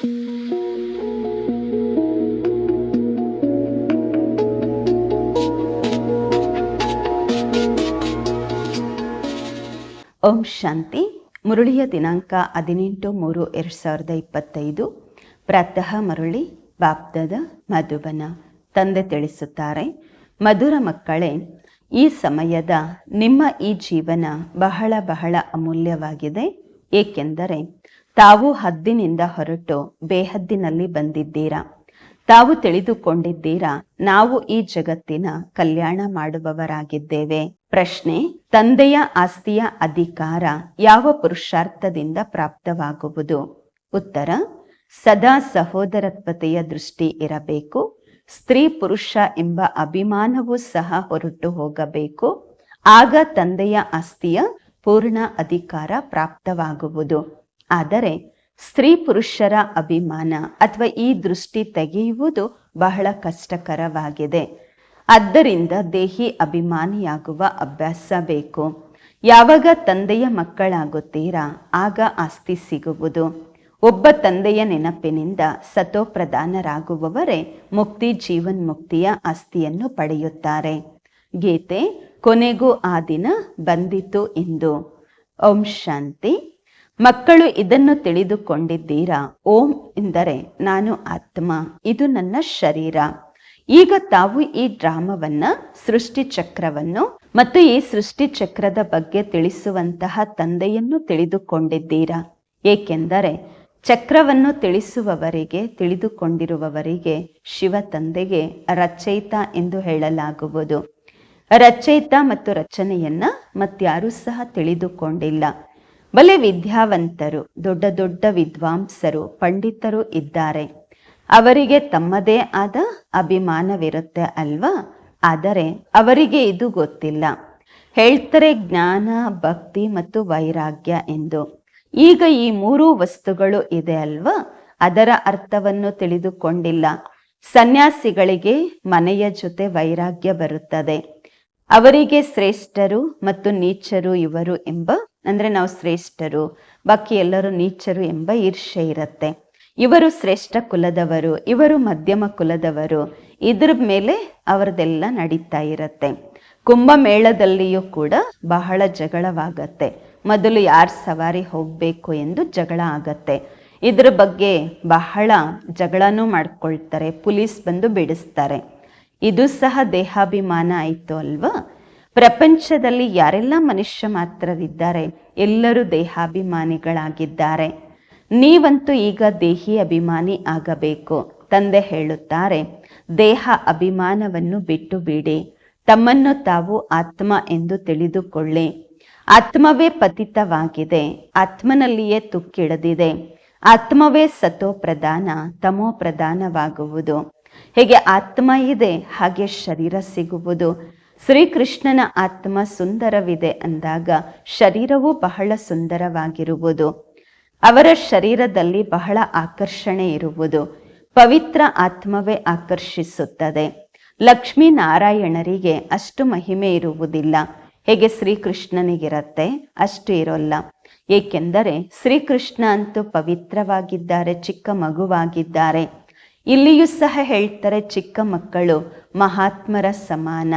ಓಂ ಶಾಂತಿ. ಮುರುಳಿಯ ದಿನಾಂಕ ಹದಿನೆಂಟು ಮೂರು ಎರಡು ಸಾವಿರದ ಇಪ್ಪತ್ತೈದು. ಪ್ರಾತಃ ಮರುಳಿ ಬಾಪ್ದದ ಮಧುಬನ ತಂದೆ ತಿಳಿಸುತ್ತಾರೆ. ಮಧುರ ಮಕ್ಕಳೇ, ಈ ಸಮಯದ ನಿಮ್ಮ ಈ ಜೀವನ ಬಹಳ ಬಹಳ ಅಮೂಲ್ಯವಾಗಿದೆ. ಏಕೆಂದರೆ ತಾವು ಹದ್ದಿನಿಂದ ಹೊರಟು ಬೇಹದ್ದಿನಲ್ಲಿ ಬಂದಿದ್ದೀರಾ? ತಾವು ತಿಳಿದುಕೊಂಡಿದ್ದೀರಾ, ನಾವು ಈ ಜಗತ್ತಿನ ಕಲ್ಯಾಣ ಮಾಡುವವರಾಗಿದ್ದೇವೆ. ಪ್ರಶ್ನೆ, ತಂದೆಯ ಆಸ್ತಿಯ ಅಧಿಕಾರ ಯಾವ ಪುರುಷಾರ್ಥದಿಂದ ಪ್ರಾಪ್ತವಾಗುವುದು? ಉತ್ತರ, ಸದಾ ಸಹೋದರತ್ವತೆಯ ದೃಷ್ಟಿ ಇರಬೇಕು, ಸ್ತ್ರೀ ಪುರುಷ ಎಂಬ ಅಭಿಮಾನವೂ ಸಹ ಹೊರಟು ಹೋಗಬೇಕು, ಆಗ ತಂದೆಯ ಆಸ್ತಿಯ ಪೂರ್ಣ ಅಧಿಕಾರ ಪ್ರಾಪ್ತವಾಗುವುದು. ಆದರೆ ಸ್ತ್ರೀ ಪುರುಷರ ಅಭಿಮಾನ ಅಥವಾ ಈ ದೃಷ್ಟಿ ತೆಗೆಯುವುದು ಬಹಳ ಕಷ್ಟಕರವಾಗಿದೆ. ಆದ್ದರಿಂದ ದೇಹಿ ಅಭಿಮಾನಿಯಾಗುವ ಅಭ್ಯಾಸ ಬೇಕು. ಯಾವಾಗ ತಂದೆಯ ಮಕ್ಕಳಾಗುತ್ತೀರಾ, ಆಗ ಆಸ್ತಿ ಸಿಗುವುದು. ಒಬ್ಬ ತಂದೆಯ ನೆನಪಿನಿಂದ ಸತೋಪ್ರಧಾನರಾಗುವವರೇ ಮುಕ್ತಿ ಜೀವನ್ಮುಕ್ತಿಯ ಆಸ್ತಿಯನ್ನು ಪಡೆಯುತ್ತಾರೆ. ಗೀತೆ, ಕೊನೆಗೂ ಆ ದಿನ ಬಂದಿತು ಎಂದು ಓಂ ಶಾಂತಿ. ಮಕ್ಕಳು ಇದನ್ನು ತಿಳಿದುಕೊಂಡಿದ್ದೀರಾ? ಓಂ ಎಂದರೆ ನಾನು ಆತ್ಮ, ಇದು ನನ್ನ ಶರೀರ. ಈಗ ತಾವು ಈ ಡ್ರಾಮವನ್ನ, ಸೃಷ್ಟಿ ಚಕ್ರವನ್ನು ಮತ್ತು ಈ ಸೃಷ್ಟಿ ಚಕ್ರದ ಬಗ್ಗೆ ತಿಳಿಸುವಂತಹ ತಂದೆಯನ್ನು ತಿಳಿದುಕೊಂಡಿದ್ದೀರಾ? ಏಕೆಂದರೆ ಚಕ್ರವನ್ನು ತಿಳಿಸುವವರಿಗೆ, ತಿಳಿದುಕೊಂಡಿರುವವರಿಗೆ, ಶಿವ ತಂದೆಗೆ ರಚಯಿತ ಎಂದು ಹೇಳಲಾಗುವುದು. ರಚಯಿತ ಮತ್ತು ರಚನೆಯನ್ನ ಮತ್ಯಾರೂ ಸಹ ತಿಳಿದುಕೊಂಡಿಲ್ಲ. ಬಲೆ ವಿದ್ಯಾವಂತರು, ದೊಡ್ಡ ದೊಡ್ಡ ವಿದ್ವಾಂಸರು, ಪಂಡಿತರು ಇದ್ದಾರೆ. ಅವರಿಗೆ ತಮ್ಮದೇ ಆದ ಅಭಿಮಾನವಿರುತ್ತೆ ಅಲ್ವಾ? ಆದರೆ ಅವರಿಗೆ ಇದು ಗೊತ್ತಿಲ್ಲ. ಹೇಳ್ತಾರೆ ಜ್ಞಾನ, ಭಕ್ತಿ ಮತ್ತು ವೈರಾಗ್ಯ ಎಂದು. ಈಗ ಈ ಮೂರು ವಸ್ತುಗಳು ಇದೆ ಅಲ್ವಾ? ಅದರ ಅರ್ಥವನ್ನು ತಿಳಿದುಕೊಂಡಿಲ್ಲ. ಸನ್ಯಾಸಿಗಳಿಗೆ ಮನೆಯ ಜೊತೆ ವೈರಾಗ್ಯ ಬರುತ್ತದೆ. ಅವರಿಗೆ ಶ್ರೇಷ್ಠರು ಮತ್ತು ನೀಚರು ಇವರು ಎಂಬ ಅಂದ್ರೆ ನಾವು ಶ್ರೇಷ್ಠರು, ಬಾಕಿ ಎಲ್ಲರೂ ನೀಚರು ಎಂಬ ಈರ್ಷೆ ಇರುತ್ತೆ. ಇವರು ಶ್ರೇಷ್ಠ ಕುಲದವರು, ಇವರು ಮಧ್ಯಮ ಕುಲದವರು, ಇದ್ರ ಮೇಲೆ ಅವರದೆಲ್ಲ ನಡೀತಾ ಇರತ್ತೆ. ಕುಂಭಮೇಳದಲ್ಲಿಯೂ ಕೂಡ ಬಹಳ ಜಗಳವಾಗತ್ತೆ. ಮೊದಲು ಯಾರು ಸವಾರಿ ಹೋಗಬೇಕು ಎಂದು ಜಗಳ ಆಗತ್ತೆ. ಇದ್ರ ಬಗ್ಗೆ ಬಹಳ ಜಗಳನೂ ಮಾಡ್ಕೊಳ್ತಾರೆ, ಪೊಲೀಸ್ ಬಂದು ಬಿಡಿಸ್ತಾರೆ. ಇದು ಸಹ ದೇಹಾಭಿಮಾನ ಆಯಿತು ಅಲ್ವಾ? ಪ್ರಪಂಚದಲ್ಲಿ ಯಾರೆಲ್ಲ ಮನುಷ್ಯ ಮಾತ್ರವಿದ್ದಾರೆ ಎಲ್ಲರೂ ದೇಹಾಭಿಮಾನಿಗಳಾಗಿದ್ದಾರೆ. ನೀವಂತೂ ಈಗ ದೇಹಿ ಅಭಿಮಾನಿ ಆಗಬೇಕು. ತಂದೆ ಹೇಳುತ್ತಾರೆ, ದೇಹ ಅಭಿಮಾನವನ್ನು ಬಿಟ್ಟು ಬಿಡಿ. ತಮ್ಮನ್ನು ತಾವು ಆತ್ಮ ಎಂದು ತಿಳಿದುಕೊಳ್ಳಿ. ಆತ್ಮವೇ ಪತಿತವಾಗಿದೆ, ಆತ್ಮನಲ್ಲಿಯೇ ತುಕ್ಕಿಡದಿದೆ. ಆತ್ಮವೇ ಸತೋ ಪ್ರಧಾನ, ತಮೋ ಪ್ರಧಾನವಾಗುವುದು. ಹೇಗೆ ಆತ್ಮ ಇದೆ, ಹಾಗೆ ಶರೀರ ಸಿಗುವುದು. ಶ್ರೀಕೃಷ್ಣನ ಆತ್ಮ ಸುಂದರವಿದೆ ಅಂದಾಗ ಶರೀರವು ಬಹಳ ಸುಂದರವಾಗಿರುವುದು. ಅವರ ಶರೀರದಲ್ಲಿ ಬಹಳ ಆಕರ್ಷಣೆ ಇರುವುದು. ಪವಿತ್ರ ಆತ್ಮವೇ ಆಕರ್ಷಿಸುತ್ತದೆ. ಲಕ್ಷ್ಮೀನಾರಾಯಣರಿಗೆ ಅಷ್ಟು ಮಹಿಮೆ ಇರುವುದಿಲ್ಲ. ಹೇಗೆ ಶ್ರೀಕೃಷ್ಣನಿಗಿರತ್ತೆ? ಅಷ್ಟು ಇರೋಲ್ಲ. ಏಕೆಂದರೆ ಶ್ರೀಕೃಷ್ಣ ಅಂತೂ ಪವಿತ್ರವಾಗಿದ್ದಾರೆ, ಚಿಕ್ಕ ಮಗುವಾಗಿದ್ದಾರೆ. ಇಲ್ಲಿಯೂ ಸಹ ಹೇಳ್ತಾರೆ ಚಿಕ್ಕ ಮಕ್ಕಳು ಮಹಾತ್ಮರ ಸಮಾನ.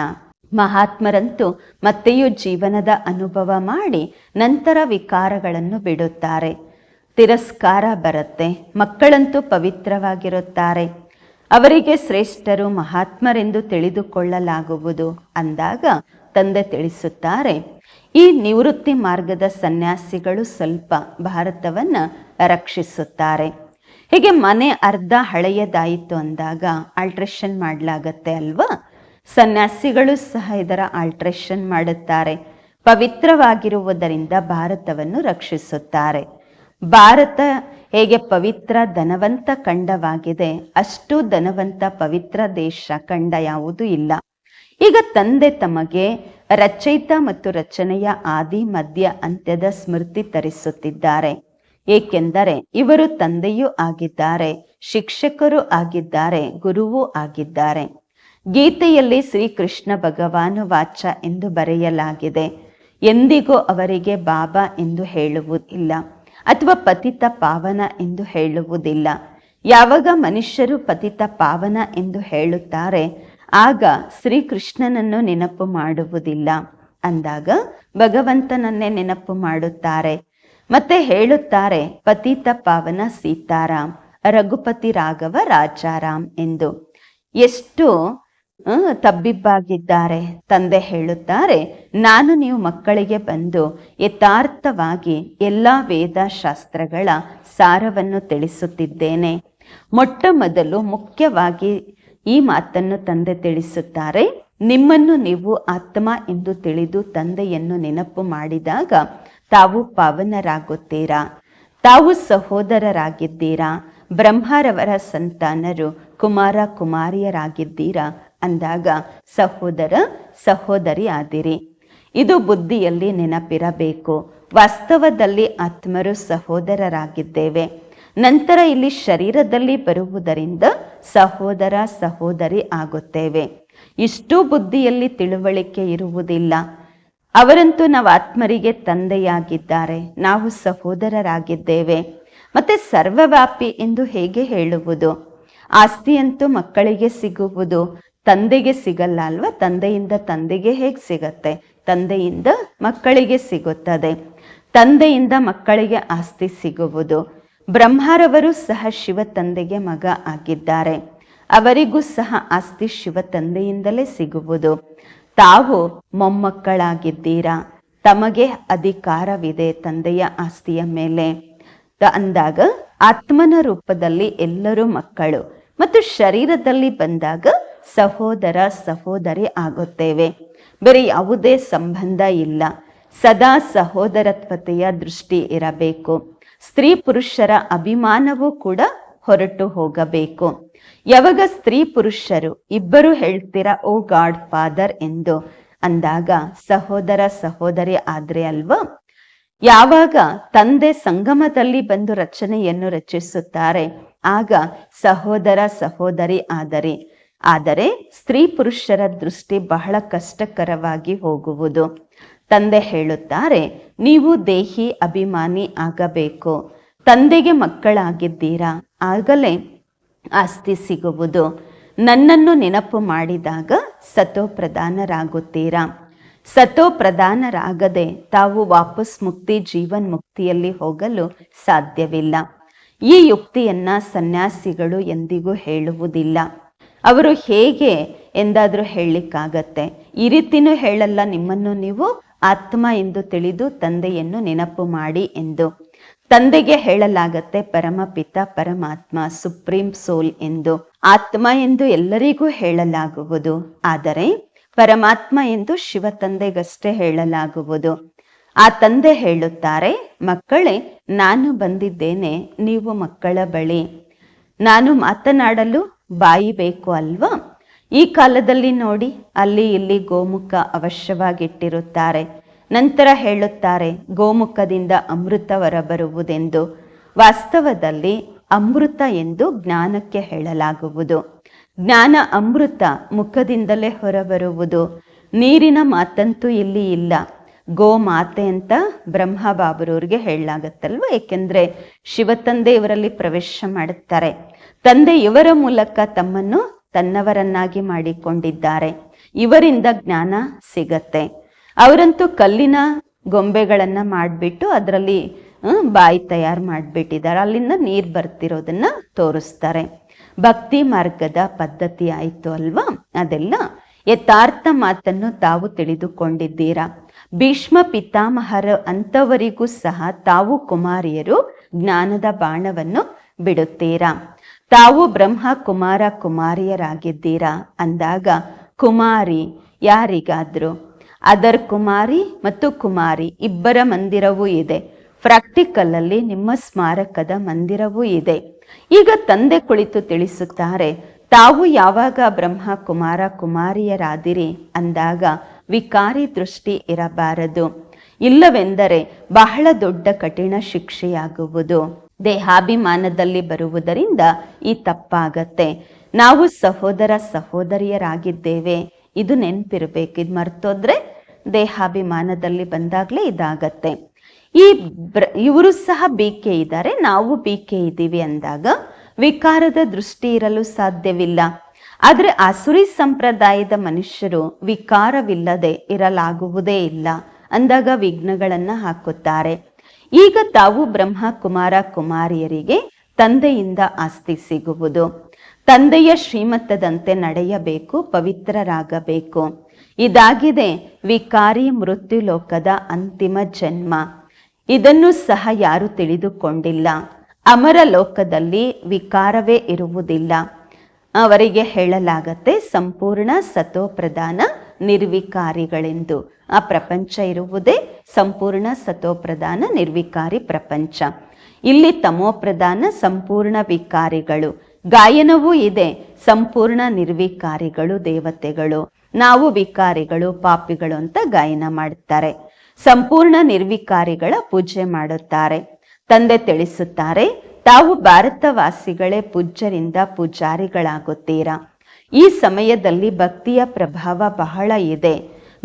ಮಹಾತ್ಮರಂತೂ ಮತ್ತೆಯೂ ಜೀವನದ ಅನುಭವ ಮಾಡಿ ನಂತರ ವಿಕಾರಗಳನ್ನು ಬಿಡುತ್ತಾರೆ. ತಿರಸ್ಕಾರ ಬರುತ್ತೆ, ಮಕ್ಕಳಂತೂ ಪವಿತ್ರವಾಗಿರುತ್ತಾರೆ. ಅವರಿಗೆ ಶ್ರೇಷ್ಠರು ಮಹಾತ್ಮರೆಂದು ತಿಳಿದುಕೊಳ್ಳಲಾಗುವುದು ಅಂದಾಗ ತಂದೆ ತಿಳಿಸುತ್ತಾರೆ, ಈ ನಿವೃತ್ತಿ ಮಾರ್ಗದ ಸನ್ಯಾಸಿಗಳು ಸ್ವಲ್ಪ ಭಾರತವನ್ನ ರಕ್ಷಿಸುತ್ತಾರೆ. ಹೀಗೆ ಮನೆ ಅರ್ಧ ಹಳೆಯದಾಯಿತು ಅಂದಾಗ ಆಲ್ಟ್ರೇಷನ್ ಮಾಡಲಾಗತ್ತೆ ಅಲ್ವಾ? ಸನ್ಯಾಸಿಗಳು ಸಹ ಇದರ ಆಲ್ಟ್ರೇಷನ್ ಮಾಡುತ್ತಾರೆ. ಪವಿತ್ರವಾಗಿರುವುದರಿಂದ ಭಾರತವನ್ನು ರಕ್ಷಿಸುತ್ತಾರೆ. ಭಾರತ ಹೇಗೆ ಪವಿತ್ರ, ಧನವಂತ ಖಂಡವಾಗಿದೆ, ಅಷ್ಟು ಧನವಂತ ಪವಿತ್ರ ದೇಶ ಖಂಡ ಯಾವುದೂ ಇಲ್ಲ. ಈಗ ತಂದೆ ತಮಗೆ ರಚಯಿತ ಮತ್ತು ರಚನೆಯ ಆದಿ, ಮಧ್ಯ, ಅಂತ್ಯದ ಸ್ಮೃತಿ ತರಿಸುತ್ತಿದ್ದಾರೆ. ಏಕೆಂದರೆ ಇವರು ತಂದೆಯೂ ಆಗಿದ್ದಾರೆ, ಶಿಕ್ಷಕರು ಆಗಿದ್ದಾರೆ, ಗುರುವೂ ಆಗಿದ್ದಾರೆ. ಗೀತೆಯಲ್ಲಿ ಶ್ರೀಕೃಷ್ಣ ಭಗವಾನು ವಾಚ ಎಂದು ಬರೆಯಲಾಗಿದೆ. ಎಂದಿಗೂ ಅವರಿಗೆ ಬಾಬಾ ಎಂದು ಹೇಳುವುದಿಲ್ಲ ಅಥವಾ ಪತಿತ ಪಾವನ ಎಂದು ಹೇಳುವುದಿಲ್ಲ. ಯಾವಾಗ ಮನುಷ್ಯರು ಪತಿತ ಪಾವನ ಎಂದು ಹೇಳುತ್ತಾರೆ, ಆಗ ಶ್ರೀಕೃಷ್ಣನನ್ನು ನೆನಪು ಮಾಡುವುದಿಲ್ಲ. ಅಂದಾಗ ಭಗವಂತನನ್ನೇ ನೆನಪು ಮಾಡುತ್ತಾರೆ. ಮತ್ತೆ ಹೇಳುತ್ತಾರೆ, ಪತಿತ ಪಾವನ ಸೀತಾರಾಮ್, ರಘುಪತಿ ರಾಘವ ರಾಜಾರಾಮ್ ಎಂದು. ಎಷ್ಟು ತಬ್ಬಿಬ್ಬಾಗಿದ್ದಾರೆ. ತಂದೆ ಹೇಳುತ್ತಾರೆ, ನಾನು ನೀವು ಮಕ್ಕಳಿಗೆ ಬಂದು ಯಥಾರ್ಥವಾಗಿ ಎಲ್ಲ ವೇದ ಶಾಸ್ತ್ರಗಳ ಸಾರವನ್ನು ತಿಳಿಸುತ್ತಿದ್ದೇನೆ. ಮೊಟ್ಟ ಮೊದಲು ಮುಖ್ಯವಾಗಿ ಈ ಮಾತನ್ನು ತಂದೆ ತಿಳಿಸುತ್ತಾರೆ, ನಿಮ್ಮನ್ನು ನೀವು ಆತ್ಮ ಎಂದು ತಿಳಿದು ತಂದೆಯನ್ನು ನೆನಪು ಮಾಡಿದಾಗ ತಾವು ಪಾವನರಾಗುತ್ತೀರಾ? ತಾವು ಸಹೋದರರಾಗಿದ್ದೀರಾ? ಬ್ರಹ್ಮರವರ ಸಂತಾನರು ಕುಮಾರ ಕುಮಾರಿಯರಾಗಿದ್ದೀರಾ? ಅಂದಾಗ, ಸಹೋದರ ಸಹೋದರಿ ಆದಿರಿ ಇದು ಬುದ್ಧಿಯಲ್ಲಿ ನೆನಪಿರಬೇಕು. ವಾಸ್ತವದಲ್ಲಿ ಆತ್ಮರು ಸಹೋದರರಾಗಿದ್ದೇವೆ. ನಂತರ ಇಲ್ಲಿ ಶರೀರದಲ್ಲಿ ಬರುವುದರಿಂದ ಸಹೋದರ, ಸಹೋದರಿ ಆಗುತ್ತೇವೆ. ಇಷ್ಟು ಬುದ್ಧಿಯಲ್ಲಿ ತಿಳುವಳಿಕೆ ಇರುವುದಿಲ್ಲ. ಅವರಂತೂ ನಾವು ಆತ್ಮರಿಗೆ ತಂದೆಯಾಗಿದ್ದಾರೆ. ನಾವು ಸಹೋದರರಾಗಿದ್ದೇವೆ. ಮತ್ತೆ ಸರ್ವವ್ಯಾಪಿ ಎಂದು ಹೇಗೆ ಹೇಳುವುದು? ಆಸ್ತಿಯಂತೂ ಮಕ್ಕಳಿಗೆ ಸಿಗುವುದು. ತಂದೆಗೆ ಸಿಗಲ್ಲ ಅಲ್ವಾ? ತಂದೆಯಿಂದ ತಂದೆಗೆ ಹೇಗೆ ಸಿಗತ್ತೆ? ತಂದೆಯಿಂದ ಮಕ್ಕಳಿಗೆ ಸಿಗುತ್ತದೆ. ತಂದೆಯಿಂದ ಮಕ್ಕಳಿಗೆ ಆಸ್ತಿ ಸಿಗುವುದು. ಬ್ರಹ್ಮರವರು ಸಹ ಶಿವ ತಂದೆಗೆ ಮಗ ಆಗಿದ್ದಾರೆ. ಅವರಿಗೂ ಸಹ ಆಸ್ತಿ ಶಿವ ತಂದೆಯಿಂದಲೇ ಸಿಗುವುದು. ತಾವು ಮೊಮ್ಮಕ್ಕಳಾಗಿದ್ದೀರಾ? ತಮಗೆ ಅಧಿಕಾರವಿದೆ ತಂದೆಯ ಆಸ್ತಿಯ ಮೇಲೆ. ಅಂದಾಗ ಆತ್ಮನ ರೂಪದಲ್ಲಿ ಎಲ್ಲರೂ ಮಕ್ಕಳು. ಮತ್ತು ಶರೀರದಲ್ಲಿ ಬಂದಾಗ ಸಹೋದರ ಸಹೋದರಿ ಆಗುತ್ತೇವೆ. ಬೇರೆ ಯಾವುದೇ ಸಂಬಂಧ ಇಲ್ಲ. ಸದಾ ಸಹೋದರತ್ವತೆಯ ದೃಷ್ಟಿ ಇರಬೇಕು. ಸ್ತ್ರೀ ಪುರುಷರ ಅಭಿಮಾನವೂ ಕೂಡ ಹೊರಟು ಹೋಗಬೇಕು. ಯಾವಾಗ ಸ್ತ್ರೀ ಪುರುಷರು ಇಬ್ಬರು ಹೇಳ್ತೀರ, ಓ ಗಾಡ್, ಫಾದರ್ ಎಂದು ಅಂದಾಗ, ಸಹೋದರ ಸಹೋದರಿ ಆದ್ರೆ ಅಲ್ವಾ? ಯಾವಾಗ ತಂದೆ ಸಂಗಮದಲ್ಲಿ ಬಂದು ರಚನೆಯನ್ನು ರಚಿಸುತ್ತಾರೆ, ಆಗ ಸಹೋದರ ಸಹೋದರಿ ಆದರೆ. ಆದರೆ ಸ್ತ್ರೀ ಪುರುಷರ ದೃಷ್ಟಿ ಬಹಳ ಕಷ್ಟಕರವಾಗಿ ಹೋಗುವುದು. ತಂದೆ ಹೇಳುತ್ತಾರೆ, ನೀವು ದೇಹಿ ಅಭಿಮಾನಿ ಆಗಬೇಕು. ತಂದೆಗೆ ಮಕ್ಕಳಾಗಿದ್ದೀರಾ? ಆಗಲೇ ಆಸ್ತಿ ಸಿಗುವುದು. ನನ್ನನ್ನು ನೆನಪು ಮಾಡಿದಾಗ ಸತೋ ಪ್ರಧಾನರಾಗುತ್ತೀರಾ ಸತೋ ಪ್ರಧಾನರಾಗದೆ ತಾವು ವಾಪಸ್ ಮುಕ್ತಿ ಜೀವನ್ ಮುಕ್ತಿಯಲ್ಲಿ ಹೋಗಲು ಸಾಧ್ಯವಿಲ್ಲ. ಈ ಯುಕ್ತಿಯನ್ನ ಸನ್ಯಾಸಿಗಳು ಎಂದಿಗೂ ಹೇಳುವುದಿಲ್ಲ. ಅವರು ಹೇಗೆ ಎಂದಾದರೂ ಹೇಳಲಿಕ್ಕಾಗತ್ತೆ. ಈ ರೀತಿನೂ ಹೇಳಲ್ಲ, ನಿಮ್ಮನ್ನು ನೀವು ಆತ್ಮ ಎಂದು ತಿಳಿದು ತಂದೆಯನ್ನು ನೆನಪು ಮಾಡಿ ಎಂದು. ತಂದೆಗೆ ಹೇಳಲಾಗತ್ತೆ ಪರಮಪಿತ ಪರಮಾತ್ಮ, ಸುಪ್ರೀಂ ಸೋಲ್ ಎಂದು. ಆತ್ಮ ಎಂದು ಎಲ್ಲರಿಗೂ ಹೇಳಲಾಗುವುದು. ಆದರೆ ಪರಮಾತ್ಮ ಎಂದು ಶಿವ ತಂದೆಗಷ್ಟೇ ಹೇಳಲಾಗುವುದು. ಆ ತಂದೆ ಹೇಳುತ್ತಾರೆ, ಮಕ್ಕಳೇ, ನಾನು ಬಂದಿದ್ದೇನೆ, ನೀವು ಮಕ್ಕಳ ಬಳಿ. ನಾನು ಮಾತನಾಡಲು ಬಾಯಿ ಬೇಕು ಅಲ್ವಾ? ಈ ಕಾಲದಲ್ಲಿ ನೋಡಿ, ಅಲ್ಲಿ ಇಲ್ಲಿ ಗೋಮುಖ ಅವಶ್ಯವಾಗಿಟ್ಟಿರುತ್ತಾರೆ. ನಂತರ ಹೇಳುತ್ತಾರೆ, ಗೋಮುಖದಿಂದ ಅಮೃತ ಹೊರಬರುವುದೆಂದು. ವಾಸ್ತವದಲ್ಲಿ ಅಮೃತ ಎಂದು ಜ್ಞಾನಕ್ಕೆ ಹೇಳಲಾಗುವುದು. ಜ್ಞಾನ ಅಮೃತ ಮುಖದಿಂದಲೇ ಹೊರಬರುವುದು. ನೀರಿನ ಮಾತಂತೂ ಇಲ್ಲಿ ಇಲ್ಲ. ಗೋ ಮಾತೆ ಅಂತ ಬ್ರಹ್ಮ ಬಾಬರವ್ರಿಗೆ ಹೇಳಲಾಗತ್ತಲ್ವ? ಏಕೆಂದ್ರೆ ಶಿವ ತಂದೆ ಇವರಲ್ಲಿ ಪ್ರವೇಶ ಮಾಡುತ್ತಾರೆ. ತಂದೆ ಇವರ ಮೂಲಕ ತಮ್ಮನ್ನು ತನ್ನವರನ್ನಾಗಿ ಮಾಡಿಕೊಂಡಿದ್ದಾರೆ. ಇವರಿಂದ ಜ್ಞಾನ ಸಿಗತ್ತೆ. ಅವರಂತೂ ಕಲ್ಲಿನ ಗೊಂಬೆಗಳನ್ನ ಮಾಡಿಬಿಟ್ಟು ಅದರಲ್ಲಿ ಬಾಯಿ ತಯಾರು ಮಾಡಿಬಿಟ್ಟಿದ್ದಾರೆ. ಅಲ್ಲಿಂದ ನೀರು ಬರ್ತಿರೋದನ್ನ ತೋರಿಸ್ತಾರೆ. ಭಕ್ತಿ ಮಾರ್ಗದ ಪದ್ಧತಿ ಆಯಿತು ಅಲ್ವಾ? ಅದೆಲ್ಲ ಯಥಾರ್ಥ ಮಾತನ್ನು ತಾವು ತಿಳಿದುಕೊಂಡಿದ್ದೀರಾ? ಭೀಷ್ಮ ಪಿತಾಮಹರ ಅಂತವರಿಗೂ ಸಹ ತಾವು ಕುಮಾರಿಯರು ಜ್ಞಾನದ ಬಾಣವನ್ನು ಬಿಡುತ್ತೀರಾ? ತಾವು ಬ್ರಹ್ಮ ಕುಮಾರ ಕುಮಾರಿಯರಾಗಿದ್ದೀರಾ? ಅಂದಾಗ, ಕುಮಾರಿ ಯಾರಿಗಾದ್ರು? ಅದರ್ ಕುಮಾರಿ ಮತ್ತು ಕುಮಾರಿ ಇಬ್ಬರ ಮಂದಿರವೂ ಇದೆ. ಪ್ರಾಕ್ಟಿಕಲ್ ಅಲ್ಲಿ ನಿಮ್ಮ ಸ್ಮಾರಕದ ಮಂದಿರವೂ ಇದೆ. ಈಗ ತಂದೆ ಕುಳಿತು ತಿಳಿಸುತ್ತಾರೆ, ತಾವು ಯಾವಾಗ ಬ್ರಹ್ಮ ಕುಮಾರ ಕುಮಾರಿಯರಾದಿರಿ? ಅಂದಾಗ, ವಿಕಾರಿ ದೃಷ್ಟಿ ಇರಬಾರದು. ಇಲ್ಲವೆಂದರೆ ಬಹಳ ದೊಡ್ಡ ಕಠಿಣ ಶಿಕ್ಷೆಯಾಗುವುದು. ದೇಹಾಭಿಮಾನದಲ್ಲಿ ಬರುವುದರಿಂದ ಈ ತಪ್ಪಾಗತ್ತೆ. ನಾವು ಸಹೋದರ ಸಹೋದರಿಯರಾಗಿದ್ದೇವೆ. ಇದು ನೆನ್ಪಿರ್ಬೇಕು. ಇದು ಮರ್ತೋದ್ರೆ ದೇಹಾಭಿಮಾನದಲ್ಲಿ ಬಂದಾಗ್ಲೇ ಇದಾಗತ್ತೆ. ಈ ಇವರು ಸಹ ಬೀಕೆ ಇದ್ದಾರೆ ನಾವು ಬೀಕೆ ಇದ್ದೀವಿ ಅಂದಾಗ ವಿಕಾರದ ದೃಷ್ಟಿ ಇರಲು ಸಾಧ್ಯವಿಲ್ಲ. ಆದರೆ ಆಸುರಿ ಸಂಪ್ರದಾಯದ ಮನುಷ್ಯರು ವಿಕಾರವಿಲ್ಲದೆ ಇರಲಾಗುವುದೇ ಇಲ್ಲ ಅಂದಾಗ ವಿಘ್ನಗಳನ್ನು ಹಾಕುತ್ತಾರೆ. ಈಗ ತಾವು ಬ್ರಹ್ಮ ಕುಮಾರ ಕುಮಾರಿಯರಿಗೆ ತಂದೆಯಿಂದ ಆಸ್ತಿ ಸಿಗುವುದು. ತಂದೆಯ ಶ್ರೀಮತದಂತೆ ನಡೆಯಬೇಕು, ಪವಿತ್ರರಾಗಬೇಕು. ಇದಾಗಿದೆ ವಿಕಾರಿ ಮೃತ್ಯು ಲೋಕದ ಅಂತಿಮ ಜನ್ಮ. ಇದನ್ನು ಸಹ ಯಾರು ತಿಳಿದುಕೊಂಡಿಲ್ಲ. ಅಮರ ಲೋಕದಲ್ಲಿ ವಿಕಾರವೇ ಇರುವುದಿಲ್ಲ. ಅವರಿಗೆ ಹೇಳಲಾಗತ್ತೆ ಸಂಪೂರ್ಣ ಸತೋಪ್ರಧಾನ ನಿರ್ವಿಕಾರಿಗಳೆಂದು. ಆ ಪ್ರಪಂಚ ಇರುವುದೇ ಸಂಪೂರ್ಣ ಸತೋಪ್ರಧಾನ ನಿರ್ವಿಕಾರಿ ಪ್ರಪಂಚ. ಇಲ್ಲಿ ತಮೋಪ್ರಧಾನ ಸಂಪೂರ್ಣ ವಿಕಾರಿಗಳು. ಗಾಯನವೂ ಇದೆ, ಸಂಪೂರ್ಣ ನಿರ್ವಿಕಾರಿಗಳು ದೇವತೆಗಳು. ನಾವು ವಿಕಾರಿಗಳು, ಪಾಪಿಗಳು ಅಂತ ಗಾಯನ ಮಾಡುತ್ತಾರೆ ಸಂಪೂರ್ಣ ನಿರ್ವಿಕಾರಿಗಳ ಪೂಜೆ ಮಾಡುತ್ತಾರೆ. ತಂದೆ ತಿಳಿಸುತ್ತಾರೆ, ತಾವು ಭಾರತವಾಸಿಗಳೇ ಪೂಜ್ಯರಿಂದ ಪೂಜಾರಿಗಳಾಗುತ್ತೀರಾ? ಈ ಸಮಯದಲ್ಲಿ ಭಕ್ತಿಯ ಪ್ರಭಾವ ಬಹಳ ಇದೆ.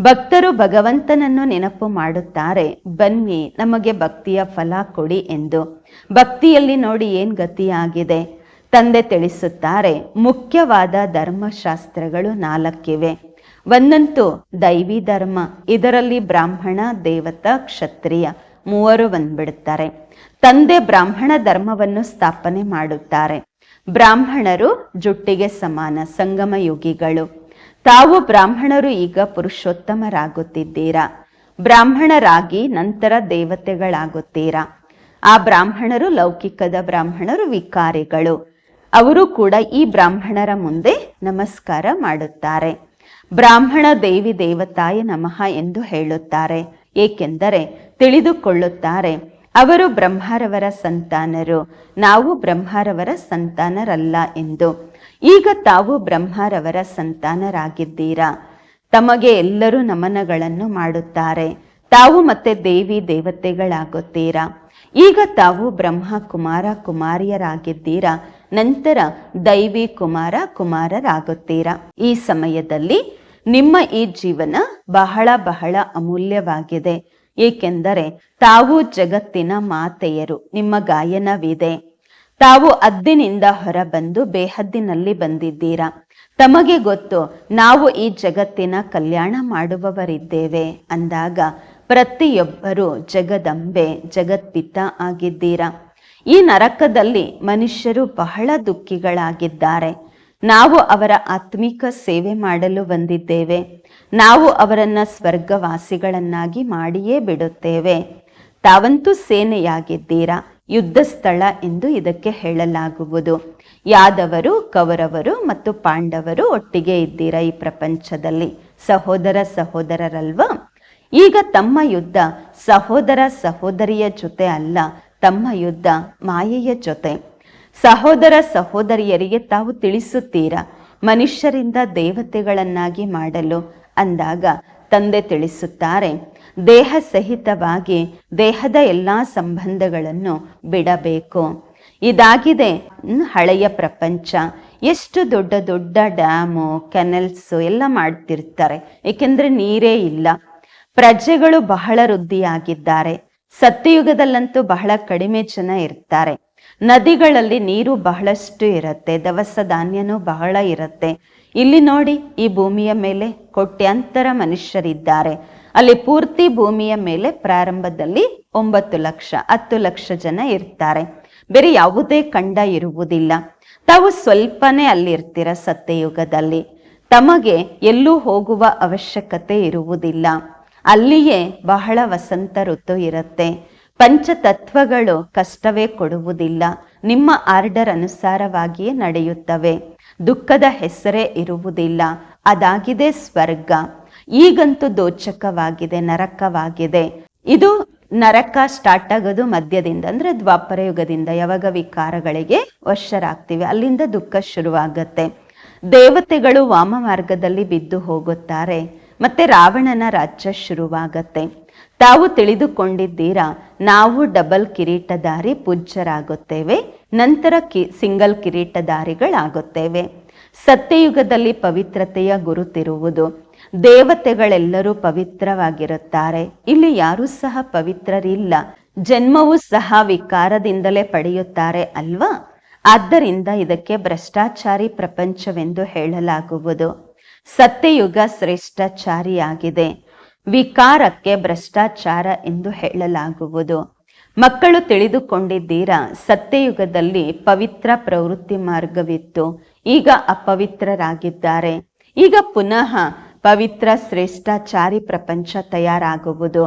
ಭಕ್ತರು ಭಗವಂತನನ್ನು ನೆನಪು ಮಾಡುತ್ತಾರೆ. ಬನ್ನಿ, ನಮಗೆ ಭಕ್ತಿಯ ಫಲ ಕೊಡಿ ಎಂದು. ಭಕ್ತಿಯಲ್ಲಿ ನೋಡಿ ಏನ್ ಗತಿಯಾಗಿದೆ? ತಂದೆ ತಿಳಿಸುತ್ತಾರೆ, ಮುಖ್ಯವಾದ ಧರ್ಮಶಾಸ್ತ್ರಗಳು ನಾಲ್ಕಿವೆ. ಒಂದಂತೂ ದೈವಿ ಧರ್ಮ, ಇದರಲ್ಲಿ ಬ್ರಾಹ್ಮಣ, ದೇವತಾ, ಕ್ಷತ್ರಿಯ ಮೂವರು ಬಂದ್ಬಿಡುತ್ತಾರೆ ತಂದೆ ಬ್ರಾಹ್ಮಣ ಧರ್ಮವನ್ನು ಸ್ಥಾಪನೆ ಮಾಡುತ್ತಾರೆ. ಬ್ರಾಹ್ಮಣರು ಜುಟ್ಟಿಗೆ ಸಮಾನ ಸಂಗಮ ಯೋಗಿಗಳು. ತಾವು ಬ್ರಾಹ್ಮಣರು ಈಗ ಪುರುಷೋತ್ತಮರಾಗುತ್ತಿದ್ದೀರಾ? ಬ್ರಾಹ್ಮಣರಾಗಿ ನಂತರ ದೇವತೆಗಳಾಗುತ್ತೀರಾ? ಆ ಬ್ರಾಹ್ಮಣರು ಲೌಕಿಕದ ಬ್ರಾಹ್ಮಣರು ವಿಕಾರಿಗಳು. ಅವರು ಕೂಡ ಈ ಬ್ರಾಹ್ಮಣರ ಮುಂದೆ ನಮಸ್ಕಾರ ಮಾಡುತ್ತಾರೆ. ಬ್ರಾಹ್ಮಣ ದೇವಿ ದೇವತಾಯ ನಮಃ ಎಂದು ಹೇಳುತ್ತಾರೆ. ಏಕೆಂದರೆ ತಿಳಿದುಕೊಳ್ಳುತ್ತಾರೆ. ಅವರು ಬ್ರಹ್ಮರವರ ಸಂತಾನರು. ನಾವು ಬ್ರಹ್ಮರವರ ಸಂತಾನರಲ್ಲ ಎಂದು. ಈಗ ತಾವು ಬ್ರಹ್ಮರವರ ಸಂತಾನರಾಗಿದ್ದೀರಾ? ತಮಗೆ ಎಲ್ಲರೂ ನಮನಗಳನ್ನು ಮಾಡುತ್ತಾರೆ. ತಾವು ಮತ್ತೆ ದೇವಿ ದೇವತೆಗಳಾಗುತ್ತೀರಾ? ಈಗ ತಾವು ಬ್ರಹ್ಮ ಕುಮಾರ ಕುಮಾರಿಯರಾಗಿದ್ದೀರಾ? ನಂತರ ದೈವಿ ಕುಮಾರ ಕುಮಾರರಾಗುತ್ತೀರಾ? ಈ ಸಮಯದಲ್ಲಿ ನಿಮ್ಮ ಈ ಜೀವನ ಬಹಳ ಬಹಳ ಅಮೂಲ್ಯವಾಗಿದೆ. ಏಕೆಂದರೆ ತಾವು ಜಗತ್ತಿನ ಮಾತೆಯರು, ನಿಮ್ಮ ಗಾಯನವಿದೆ. ತಾವು ಅದ್ದಿನಿಂದ ಹೊರಬಂದು ಬೇಹದ್ದಿನಲ್ಲಿ ಬಂದಿದ್ದೀರಾ? ತಮಗೆ ಗೊತ್ತು, ನಾವು ಈ ಜಗತ್ತಿನ ಕಲ್ಯಾಣ ಮಾಡುವವರಿದ್ದೇವೆ ಅಂದಾಗ ಪ್ರತಿಯೊಬ್ಬರೂ ಜಗದಂಬೆ ಜಗತ್ಪಿತ ಆಗಿದ್ದೀರಾ? ಈ ನರಕದಲ್ಲಿ ಮನುಷ್ಯರು ಬಹಳ ದುಃಖಿಗಳಾಗಿದ್ದಾರೆ. ನಾವು ಅವರ ಆತ್ಮಿಕ ಸೇವೆ ಮಾಡಲು ಬಂದಿದ್ದೇವೆ. ನಾವು ಅವರನ್ನ ಸ್ವರ್ಗವಾಸಿಗಳನ್ನಾಗಿ ಮಾಡಿಯೇ ಬಿಡುತ್ತೇವೆ. ತಾವಂತೂ ಸೇನೆಯಾಗಿದ್ದೀರಾ? ಯುದ್ಧ ಸ್ಥಳ ಎಂದು ಇದಕ್ಕೆ ಹೇಳಲಾಗುವುದು. ಯಾದವರು, ಕೌರವರು ಮತ್ತು ಪಾಂಡವರು ಒಟ್ಟಿಗೆ ಇದ್ದೀರಾ ಈ ಪ್ರಪಂಚದಲ್ಲಿ? ಸಹೋದರ ಸಹೋದರರಲ್ವಾ? ಈಗ ತಮ್ಮ ಯುದ್ಧ ಸಹೋದರ ಸಹೋದರಿಯ ಜೊತೆ ಅಲ್ಲ, ತಮ್ಮ ಯುದ್ಧ ಮಾಯೆಯ ಜೊತೆ. ಸಹೋದರ ಸಹೋದರಿಯರಿಗೆ ತಾವು ತಿಳಿಸುತ್ತೀರಾ? ಮನುಷ್ಯರಿಂದ ದೇವತೆಗಳನ್ನಾಗಿ ಮಾಡಲು ಅಂದಾಗ ತಂದೆ ತಿಳಿಸುತ್ತಾರೆ ದೇಹ ಸಹಿತವಾಗಿ ದೇಹದ ಎಲ್ಲ ಸಂಬಂಧಗಳನ್ನು ಬಿಡಬೇಕು. ಇದಾಗಿದೆ ಹಳೆಯ ಪ್ರಪಂಚ. ಎಷ್ಟು ದೊಡ್ಡ ದೊಡ್ಡ ಡ್ಯಾಮು, ಕೆನಲ್ಸು ಎಲ್ಲ ಮಾಡ್ತಿರ್ತಾರೆ. ಏಕೆಂದ್ರೆ ನೀರೇ ಇಲ್ಲ. ಪ್ರಜೆಗಳು ಬಹಳ ವೃದ್ಧಿಯಾಗಿದ್ದಾರೆ. ಸತ್ಯಯುಗದಲ್ಲಂತೂ ಬಹಳ ಕಡಿಮೆ ಜನ ಇರ್ತಾರೆ. ನದಿಗಳಲ್ಲಿ ನೀರು ಬಹಳಷ್ಟು ಇರುತ್ತೆ, ದವಸ ಧಾನ್ಯನೂ ಬಹಳ ಇರುತ್ತೆ. ಇಲ್ಲಿ ನೋಡಿ ಈ ಭೂಮಿಯ ಮೇಲೆ ಕೋಟ್ಯಂತರ ಮನುಷ್ಯರಿದ್ದಾರೆ. ಅಲ್ಲಿ ಪೂರ್ತಿ ಭೂಮಿಯ ಮೇಲೆ ಪ್ರಾರಂಭದಲ್ಲಿ ಒಂಬತ್ತು ಲಕ್ಷ, ಹತ್ತು ಲಕ್ಷ ಜನ ಇರ್ತಾರೆ. ಬೇರೆ ಯಾವುದೇ ಖಂಡ ಇರುವುದಿಲ್ಲ. ತಾವು ಸ್ವಲ್ಪನೇ ಅಲ್ಲಿರ್ತೀರ ಸತ್ಯಯುಗದಲ್ಲಿ. ತಮಗೆ ಎಲ್ಲೂ ಹೋಗುವ ಅವಶ್ಯಕತೆ ಇರುವುದಿಲ್ಲ. ಅಲ್ಲಿಯೇ ಬಹಳ ವಸಂತ ಋತು ಇರುತ್ತೆ. ಪಂಚತತ್ವಗಳು ಕಷ್ಟವೇ ಕೊಡುವುದಿಲ್ಲ. ನಿಮ್ಮ ಆರ್ಡರ್ ಅನುಸಾರವಾಗಿಯೇ ನಡೆಯುತ್ತವೆ. ದುಃಖದ ಹೆಸರೇ ಇರುವುದಿಲ್ಲ. ಅದಾಗಿದೆ ಸ್ವರ್ಗ. ಈಗಂತೂ ದೋಚಕವಾಗಿದೆ, ನರಕವಾಗಿದೆ. ಇದು ನರಕ ಸ್ಟಾರ್ಟ್ ಆಗೋದು ಮಧ್ಯದಿಂದ, ಅಂದ್ರೆ ದ್ವಾಪರ ಯುಗದಿಂದ ಯಾವಾಗ ವಿಕಾರಗಳಿಗೆ ವಶರಾಗ್ತೀವಿ, ಅಲ್ಲಿಂದ ದುಃಖ ಶುರುವಾಗತ್ತೆ. ದೇವತೆಗಳು ವಾಮ ಮಾರ್ಗದಲ್ಲಿ ಬಿದ್ದು ಹೋಗುತ್ತಾರೆ, ಮತ್ತೆ ರಾವಣನ ರಾಜ್ಯ ಶುರುವಾಗತ್ತೆ. ತಾವು ತಿಳಿದುಕೊಂಡಿದ್ದೀರಾ, ನಾವು ಡಬಲ್ ಕಿರೀಟಧಾರಿ ಪೂಜ್ಯರಾಗುತ್ತೇವೆ ನಂತರ ಕಿ, ಸಿಂಗಲ್ ಕಿರೀಟಧಾರಿಗಳಾಗುತ್ತೇವೆ ಸತ್ಯಯುಗದಲ್ಲಿ ಪವಿತ್ರತೆಯ ಗುರುತಿರುವುದು ದೇವತೆಗಳೆಲ್ಲರೂ ಪವಿತ್ರವಾಗಿರುತ್ತಾರೆ. ಇಲ್ಲಿ ಯಾರೂ ಸಹ ಪವಿತ್ರರಿಲ್ಲ. ಜನ್ಮವೂ ಸಹ ವಿಕಾರದಿಂದಲೇ ಪಡೆಯುತ್ತಾರೆ ಅಲ್ವಾ? ಆದ್ದರಿಂದ ಇದಕ್ಕೆ ಭ್ರಷ್ಟಾಚಾರಿ ಪ್ರಪಂಚವೆಂದು ಹೇಳಲಾಗುವುದು. ಸತ್ಯಯುಗ ಶ್ರೇಷ್ಠಾಚಾರಿಯಾಗಿದೆ. ವಿಕಾರಕ್ಕೆ ಭ್ರಷ್ಟಾಚಾರ ಎಂದು ಹೇಳಲಾಗುವುದು. ಮಕ್ಕಳು ತಿಳಿದುಕೊಂಡಿದ್ದೀರಾ, ಸತ್ಯಯುಗದಲ್ಲಿ ಪವಿತ್ರ ಪ್ರವೃತ್ತಿ ಮಾರ್ಗವಿತ್ತು. ಈಗ ಅಪವಿತ್ರರಾಗಿದ್ದಾರೆ. ಈಗ ಪುನಃ ಪವಿತ್ರ ಶ್ರೇಷ್ಠಾಚಾರಿ ಪ್ರಪಂಚ ತಯಾರಾಗುವುದು.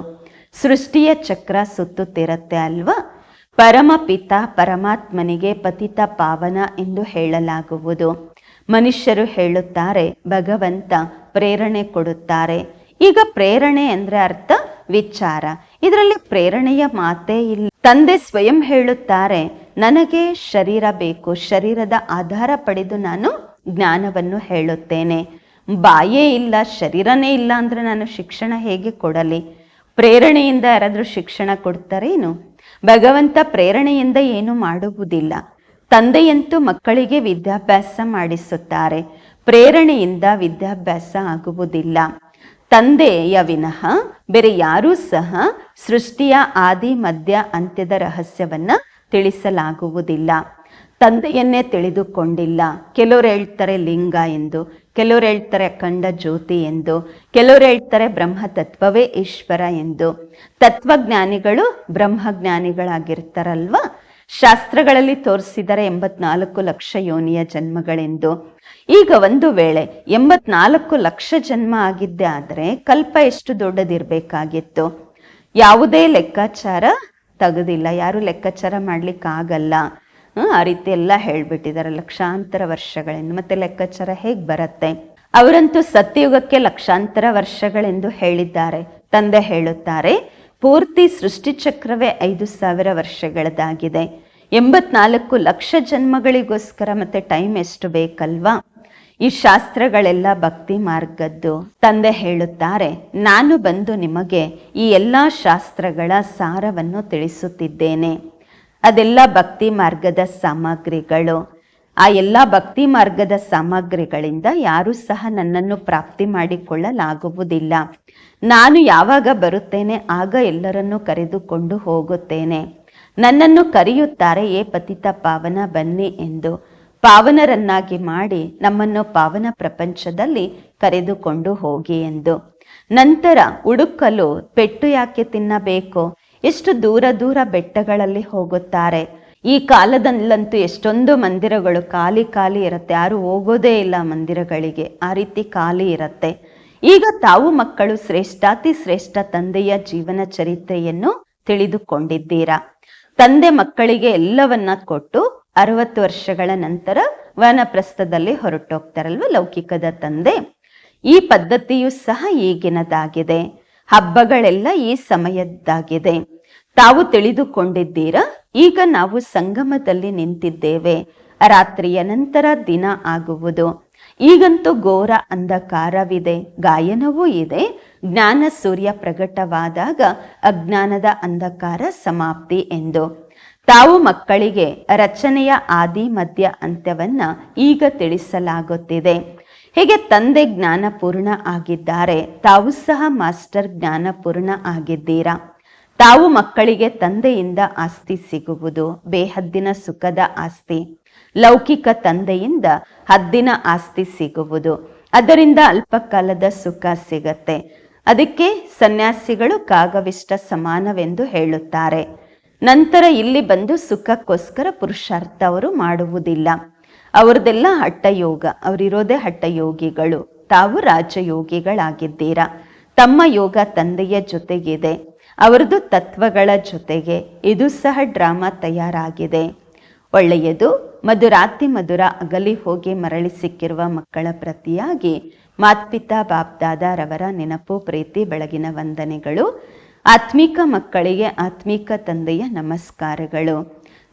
ಸೃಷ್ಟಿಯ ಚಕ್ರ ಸುತ್ತುತ್ತಿರುತ್ತೆ ಅಲ್ವಾ? ಪರಮಪಿತ ಪರಮಾತ್ಮನಿಗೆ ಪತಿತ ಪಾವನ ಎಂದು ಹೇಳಲಾಗುವುದು. ಮನುಷ್ಯರು ಹೇಳುತ್ತಾರೆ, ಭಗವಂತ ಪ್ರೇರಣೆ ಕೊಡುತ್ತಾರೆ. ಈಗ ಪ್ರೇರಣೆ ಅಂದ್ರೆ ಅರ್ಥ ವಿಚಾರ. ಇದರಲ್ಲಿ ಪ್ರೇರಣೆಯ ಮಾತೇ ಇಲ್ಲ. ತಂದೆ ಸ್ವಯಂ ಹೇಳುತ್ತಾರೆ, ನನಗೆ ಶರೀರ ಬೇಕು. ಶರೀರದ ಆಧಾರ ಪಡೆದು ನಾನು ಜ್ಞಾನವನ್ನು ಹೇಳುತ್ತೇನೆ. ಬಾಯೇ ಇಲ್ಲ, ಶರೀರನೇ ಇಲ್ಲ ಅಂದ್ರೆ ನಾನು ಶಿಕ್ಷಣ ಹೇಗೆ ಕೊಡಲಿ? ಪ್ರೇರಣೆಯಿಂದ ಯಾರಾದ್ರೂ ಶಿಕ್ಷಣ ಕೊಡ್ತಾರೇನು? ಭಗವಂತ ಪ್ರೇರಣೆಯಿಂದ ಏನು ಮಾಡುವುದಿಲ್ಲ. ತಂದೆಯಂತೂ ಮಕ್ಕಳಿಗೆ ವಿದ್ಯಾಭ್ಯಾಸ ಮಾಡಿಸುತ್ತಾರೆ. ಪ್ರೇರಣೆಯಿಂದ ವಿದ್ಯಾಭ್ಯಾಸ ಆಗುವುದಿಲ್ಲ. ತಂದೆಯ ವಿನಃ ಬೇರೆ ಯಾರೂ ಸಹ ಸೃಷ್ಟಿಯ ಆದಿ, ಮಧ್ಯ, ಅಂತ್ಯದ ರಹಸ್ಯವನ್ನ ತಿಳಿಸಲಾಗುವುದಿಲ್ಲ. ತಂದೆಯನ್ನೇ ತಿಳಿದುಕೊಂಡಿಲ್ಲ. ಕೆಲವರು ಹೇಳ್ತಾರೆ ಲಿಂಗ ಎಂದು, ಕೆಲವರು ಹೇಳ್ತಾರೆ ಅಖಂಡ ಜ್ಯೋತಿ ಎಂದು, ಕೆಲವರು ಹೇಳ್ತಾರೆ ಬ್ರಹ್ಮ ತತ್ವವೇ ಈಶ್ವರ ಎಂದು. ತತ್ವಜ್ಞಾನಿಗಳು ಬ್ರಹ್ಮಜ್ಞಾನಿಗಳಾಗಿರ್ತಾರಲ್ವ? ಶಾಸ್ತ್ರಗಳಲ್ಲಿ ತೋರಿಸಿದರೆ ಎಂಬತ್ನಾಲ್ಕು ಲಕ್ಷ ಯೋನಿಯ ಜನ್ಮಗಳೆಂದು. ಈಗ ಒಂದು ವೇಳೆ ಎಂಬತ್ನಾಲ್ಕು ಲಕ್ಷ ಜನ್ಮ ಆಗಿದ್ದೆ ಆದರೆ ಕಲ್ಪ ಎಷ್ಟು ದೊಡ್ಡದಿರಬೇಕಾಗಿತ್ತು? ಯಾವುದೇ ಲೆಕ್ಕಾಚಾರ ತೆಗೆದಿಲ್ಲ. ಯಾರು ಲೆಕ್ಕಾಚಾರ ಮಾಡ್ಲಿಕ್ಕಾಗಲ್ಲ ಆ ರೀತಿ ಎಲ್ಲ ಹೇಳ್ಬಿಟ್ಟಿದ್ದಾರೆ ಲಕ್ಷಾಂತರ ವರ್ಷಗಳೆಂದು. ಮತ್ತೆ ಲೆಕ್ಕಾಚಾರ ಹೇಗ್ ಬರತ್ತೆ? ಅವರಂತೂ ಸತ್ಯಯುಗಕ್ಕೆ ಲಕ್ಷಾಂತರ ವರ್ಷಗಳೆಂದು ಹೇಳಿದ್ದಾರೆ. ತಂದೆ ಹೇಳುತ್ತಾರೆ, ಪೂರ್ತಿ ಸೃಷ್ಟಿ ಚಕ್ರವೇ ಐದು ಸಾವಿರ ವರ್ಷಗಳದಾಗಿದೆ ಎಂಬತ್ನಾಲ್ಕು ಲಕ್ಷ ಜನ್ಮಗಳಿಗೋಸ್ಕರ ಮತ್ತೆ ಟೈಮ್ ಎಷ್ಟು ಬೇಕಲ್ವಾ? ಈ ಶಾಸ್ತ್ರಗಳೆಲ್ಲ ಭಕ್ತಿ ಮಾರ್ಗದ್ದು. ತಂದೆ ಹೇಳುತ್ತಾರೆ, ನಾನು ಬಂದು ನಿಮಗೆ ಈ ಎಲ್ಲ ಶಾಸ್ತ್ರಗಳ ಸಾರವನ್ನು ತಿಳಿಸುತ್ತಿದ್ದೇನೆ. ಅದೆಲ್ಲ ಭಕ್ತಿ ಮಾರ್ಗದ ಸಾಮಗ್ರಿಗಳು. ಆ ಎಲ್ಲ ಭಕ್ತಿ ಮಾರ್ಗದ ಸಾಮಗ್ರಿಗಳಿಂದ ಯಾರೂ ಸಹ ನನ್ನನ್ನು ಪ್ರಾಪ್ತಿ ಮಾಡಿಕೊಳ್ಳಲಾಗುವುದಿಲ್ಲ. ನಾನು ಯಾವಾಗ ಬರುತ್ತೇನೆ, ಆಗ ಎಲ್ಲರನ್ನು ಕರೆದುಕೊಂಡು ಹೋಗುತ್ತೇನೆ. ನನ್ನನ್ನು ಕರೆಯುತ್ತಾರೆ, ಏ ಪತಿತ ಪಾವನ, ಬನ್ನಿ ಎಂದು. ಪಾವನರನ್ನಾಗಿ ಮಾಡಿ ನಮ್ಮನ್ನು ಪಾವನ ಪ್ರಪಂಚದಲ್ಲಿ ಕರೆದುಕೊಂಡು ಹೋಗಿ ಎಂದು. ನಂತರ ಹುಡುಕಲು ಪೆಟ್ಟು ಯಾಕೆ ತಿನ್ನಬೇಕು? ಎಷ್ಟು ದೂರ ದೂರ ಬೆಟ್ಟಗಳಲ್ಲಿ ಹೋಗುತ್ತಾರೆ. ಈ ಕಾಲದಲ್ಲಂತೂ ಎಷ್ಟೊಂದು ಮಂದಿರಗಳು ಖಾಲಿ ಖಾಲಿ ಇರುತ್ತೆ. ಯಾರು ಹೋಗೋದೇ ಇಲ್ಲ ಮಂದಿರಗಳಿಗೆ. ಆ ರೀತಿ ಖಾಲಿ ಇರತ್ತೆ. ಈಗ ತಾವು ಮಕ್ಕಳು ಶ್ರೇಷ್ಠಾತಿ ಶ್ರೇಷ್ಠ ತಂದೆಯ ಜೀವನ ಚರಿತ್ರೆಯನ್ನು ತಿಳಿದುಕೊಂಡಿದ್ದೀರಾ? ತಂದೆ ಮಕ್ಕಳಿಗೆ ಎಲ್ಲವನ್ನ ಕೊಟ್ಟು ಅರವತ್ತು ವರ್ಷಗಳ ನಂತರ ವನಪ್ರಸ್ಥದಲ್ಲಿ ಹೊರಟೋಗ್ತಾರಲ್ವ ಲೌಕಿಕದ ತಂದೆ. ಈ ಪದ್ಧತಿಯು ಸಹ ಈಗಿನದಾಗಿದೆ. ಹಬ್ಬಗಳೆಲ್ಲ ಈ ಸಮಯದ್ದಾಗಿದೆ. ತಾವು ತಿಳಿದುಕೊಂಡಿದ್ದೀರಾ? ಈಗ ನಾವು ಸಂಗಮದಲ್ಲಿ ನಿಂತಿದ್ದೇವೆ. ರಾತ್ರಿಯ ನಂತರ ದಿನ ಆಗುವುದು. ಈಗಂತೂ ಘೋರ ಅಂಧಕಾರವಿದೆ. ಗಾಯನವೂ ಇದೆ. ಜ್ಞಾನ ಸೂರ್ಯ ಪ್ರಕಟವಾದಾಗ ಅಜ್ಞಾನದ ಅಂಧಕಾರ ಸಮಾಪ್ತಿ ಎಂದು. ತಾವು ಮಕ್ಕಳಿಗೆ ರಚನೆಯ ಆದಿ ಮಧ್ಯ ಅಂತ್ಯವನ್ನ ಈಗ ತಿಳಿಸಲಾಗುತ್ತಿದೆ. ಹೀಗೆ ತಂದೆ ಜ್ಞಾನಪೂರ್ಣ ಆಗಿದ್ದಾರೆ? ತಾವು ಸಹ ಮಾಸ್ಟರ್ ಜ್ಞಾನಪೂರ್ಣ ಆಗಿದ್ದೀರಾ? ತಾವು ಮಕ್ಕಳಿಗೆ ತಂದೆಯಿಂದ ಆಸ್ತಿ ಸಿಗುವುದು, ಬೇಹದ್ದಿನ ಸುಖದ ಆಸ್ತಿ, ಲೌಕಿಕ ತಂದೆಯಿಂದ ಹದ್ದಿನ ಆಸ್ತಿ ಸಿಗುವುದು, ಅದರಿಂದ ಅಲ್ಪಕಾಲದ ಸುಖ ಸಿಗತ್ತೆ. ಅದಕ್ಕೆ ಸನ್ಯಾಸಿಗಳು ಕಾಗವಿಷ್ಟ ಸಮಾನವೆಂದು ಹೇಳುತ್ತಾರೆ. ನಂತರ ಇಲ್ಲಿ ಬಂದು ಸುಖಕ್ಕೋಸ್ಕರ ಪುರುಷಾರ್ಥ ಅವರು ಮಾಡುವುದಿಲ್ಲ. ಅವ್ರದ್ದೆಲ್ಲ ಹಟ್ಟಯೋಗ ಅವರಿರೋದೇ ಹಟ್ಟಯೋಗಿಗಳು ತಾವು ರಾಜಯೋಗಿಗಳಾಗಿದ್ದೀರಾ? ತಮ್ಮ ಯೋಗ ತಂದೆಯ ಜೊತೆಗಿದೆ. ಅವರದು ತತ್ವಗಳ ಜೊತೆಗೆ ಇದು ಸಹ ಡ್ರಾಮಾ ತಯಾರಾಗಿದೆ. ಒಳ್ಳೆಯದು, ಮಧುರಾತಿ ಮಧುರ ಅಗಲಿ ಹೋಗಿ ಮರಳಿ ಸಿಕ್ಕಿರುವ ಮಕ್ಕಳ ಪ್ರತಿಯಾಗಿ ಮಾತ್ಪಿತಾ ಬಾಪ್ದಾದಾರವರ ನೆನಪು, ಪ್ರೀತಿ, ಬೆಳಗಿನ ವಂದನೆಗಳು ಆತ್ಮಿಕ ಮಕ್ಕಳಿಗೆ ಆತ್ಮಿಕ ತಂದೆಯ ನಮಸ್ಕಾರಗಳು.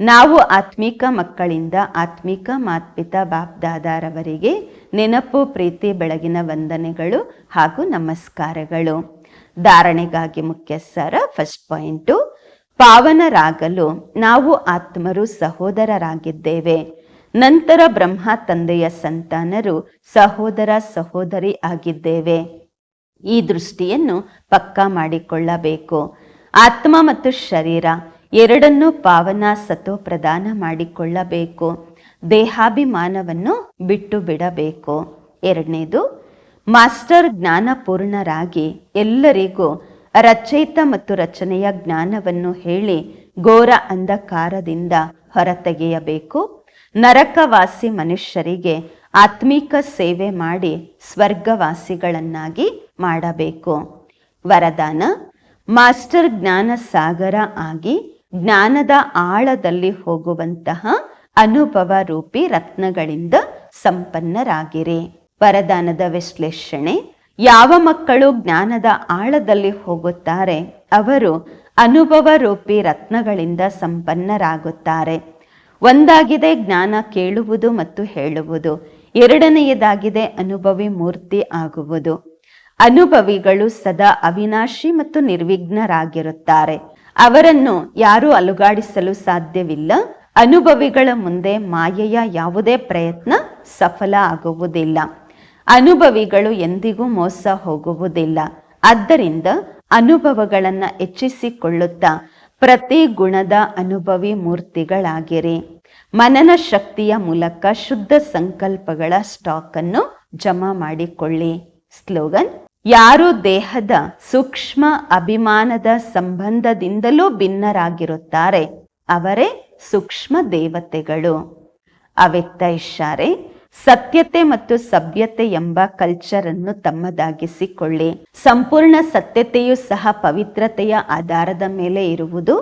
ನಾವು ಆತ್ಮಿಕ ಮಕ್ಕಳಿಂದ ಆತ್ಮಿಕ ಮಾತ್ಪಿತಾ ಬಾಪ್ದಾದಾರವರಿಗೆ ನೆನಪು, ಪ್ರೀತಿ, ಬೆಳಗಿನ ವಂದನೆಗಳು ಹಾಗೂ ನಮಸ್ಕಾರಗಳು. ಧಾರಣೆಗಾಗಿ ಮುಖ್ಯ ಸರ ಫಸ್ಟ್ ಪಾಯಿಂಟು ಪಾವನರಾಗಲು ನಾವು ಆತ್ಮರು ಸಹೋದರರಾಗಿದ್ದೇವೆ. ನಂತರ ಬ್ರಹ್ಮ ತಂದೆಯ ಸಂತಾನರು ಸಹೋದರ ಸಹೋದರಿ ಆಗಿದ್ದೇವೆ. ಈ ದೃಷ್ಟಿಯನ್ನು ಪಕ್ಕಾ ಮಾಡಿಕೊಳ್ಳಬೇಕು. ಆತ್ಮ ಮತ್ತು ಶರೀರ ಎರಡನ್ನೂ ಪಾವನ ಸತೋ ಪ್ರದಾನ ಮಾಡಿಕೊಳ್ಳಬೇಕು. ದೇಹಾಭಿಮಾನವನ್ನು ಬಿಟ್ಟು ಬಿಡಬೇಕು. ಎರಡನೇದು, ಮಾಸ್ಟರ್ ಜ್ಞಾನಪೂರ್ಣರಾಗಿ ಎಲ್ಲರಿಗೂ ರಚಯಿತ ಮತ್ತು ರಚನೆಯ ಜ್ಞಾನವನ್ನು ಹೇಳಿ ಘೋರ ಅಂಧಕಾರದಿಂದ ಹೊರತೆಗೆಯಬೇಕು. ನರಕವಾಸಿ ಮನುಷ್ಯರಿಗೆ ಆತ್ಮಿಕ ಸೇವೆ ಮಾಡಿ ಸ್ವರ್ಗವಾಸಿಗಳನ್ನಾಗಿ ಮಾಡಬೇಕು. ವರದಾನ, ಮಾಸ್ಟರ್ ಜ್ಞಾನ ಸಾಗರ ಆಗಿ ಜ್ಞಾನದ ಆಳದಲ್ಲಿ ಹೋಗುವಂತಹ ಅನುಭವ ರೂಪಿ ರತ್ನಗಳಿಂದ ಸಂಪನ್ನರಾಗಿರಿ. ವರದಾನದ ವಿಶ್ಲೇಷಣೆ, ಯಾವ ಮಕ್ಕಳು ಜ್ಞಾನದ ಆಳದಲ್ಲಿ ಹೋಗುತ್ತಾರೆ, ಅವರು ಅನುಭವ ರೂಪಿ ರತ್ನಗಳಿಂದ ಸಂಪನ್ನರಾಗುತ್ತಾರೆ. ಒಂದಾಗಿದೆ ಜ್ಞಾನ ಕೇಳುವುದು ಮತ್ತು ಹೇಳುವುದು, ಎರಡನೆಯದಾಗಿದೆ ಅನುಭವಿ ಮೂರ್ತಿ ಆಗುವುದು. ಅನುಭವಿಗಳು ಸದಾ ಅವಿನಾಶಿ ಮತ್ತು ನಿರ್ವಿಘ್ನರಾಗಿರುತ್ತಾರೆ. ಅವರನ್ನು ಯಾರೂ ಅಲುಗಾಡಿಸಲು ಸಾಧ್ಯವಿಲ್ಲ. ಅನುಭವಿಗಳ ಮುಂದೆ ಮಾಯೆಯ ಯಾವುದೇ ಪ್ರಯತ್ನ ಸಫಲ ಆಗುವುದಿಲ್ಲ. ಅನುಭವಿಗಳು ಎಂದಿಗೂ ಮೋಸ ಹೋಗುವುದಿಲ್ಲ. ಆದ್ದರಿಂದ ಅನುಭವಗಳನ್ನ ಹೆಚ್ಚಿಸಿಕೊಳ್ಳುತ್ತಾ ಪ್ರತಿ ಗುಣದ ಅನುಭವಿ ಮೂರ್ತಿಗಳಾಗಿರಿ. ಮನನ ಶಕ್ತಿಯ ಮೂಲಕ ಶುದ್ಧ ಸಂಕಲ್ಪಗಳ ಸ್ಟಾಕ್ ಅನ್ನು ಜಮಾ ಮಾಡಿಕೊಳ್ಳಿ. ಸ್ಲೋಗನ್ ಯಾರು ದೇಹದ ಸೂಕ್ಷ್ಮ ಅಭಿಮಾನದ ಸಂಬಂಧದಿಂದಲೂ ಭಿನ್ನರಾಗಿರುತ್ತಾರೆ, ಅವರೇ ಸೂಕ್ಷ್ಮ ದೇವತೆಗಳು. ಅವೆತ್ತ ಇಷಾರೆ ಸತ್ಯತೆ ಮತ್ತು ಸಭ್ಯತೆ ಎಂಬ ಕಲ್ಚರ್ ಅನ್ನು ತಮ್ಮದಾಗಿಸಿಕೊಳ್ಳಿ. ಸಂಪೂರ್ಣ ಸತ್ಯತೆಯು ಸಹ ಪವಿತ್ರತೆಯ ಆಧಾರದ ಮೇಲೆ ಇರುವುದು.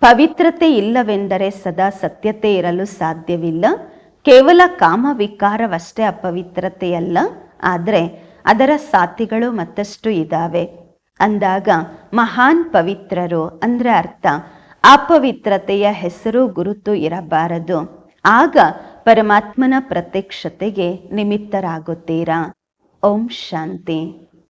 ಪವಿತ್ರತೆ ಇಲ್ಲವೆಂದರೆ ಸದಾ ಸತ್ಯತೆ ಇರಲು ಸಾಧ್ಯವಿಲ್ಲ. ಕೇವಲ ಕಾಮ ವಿಕಾರವಷ್ಟೇ ಅಪವಿತ್ರತೆಯಲ್ಲ. ಆದರೆ ಅದರ ಸಾತಿಗಳು ಮತ್ತಷ್ಟು ಇದ್ದಾವೆ ಅಂದಾಗ ಮಹಾನ್ ಪವಿತ್ರರು ಅಂದ್ರೆ ಅರ್ಥ ಅಪವಿತ್ರತೆಯ ಹೆಸರು ಗುರುತು ಇರಬಾರದು. ಆಗ ಪರಮಾತ್ಮನ ಪ್ರತ್ಯಕ್ಷತೆಗೆ ನಿಮಿತ್ತರಾಗುತ್ತೀರಾ. ಓಂ ಶಾಂತಿ.